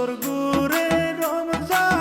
বছর ঘুরে রমজান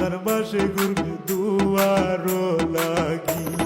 দরবাসে গুরু দুয়ারো লাগি।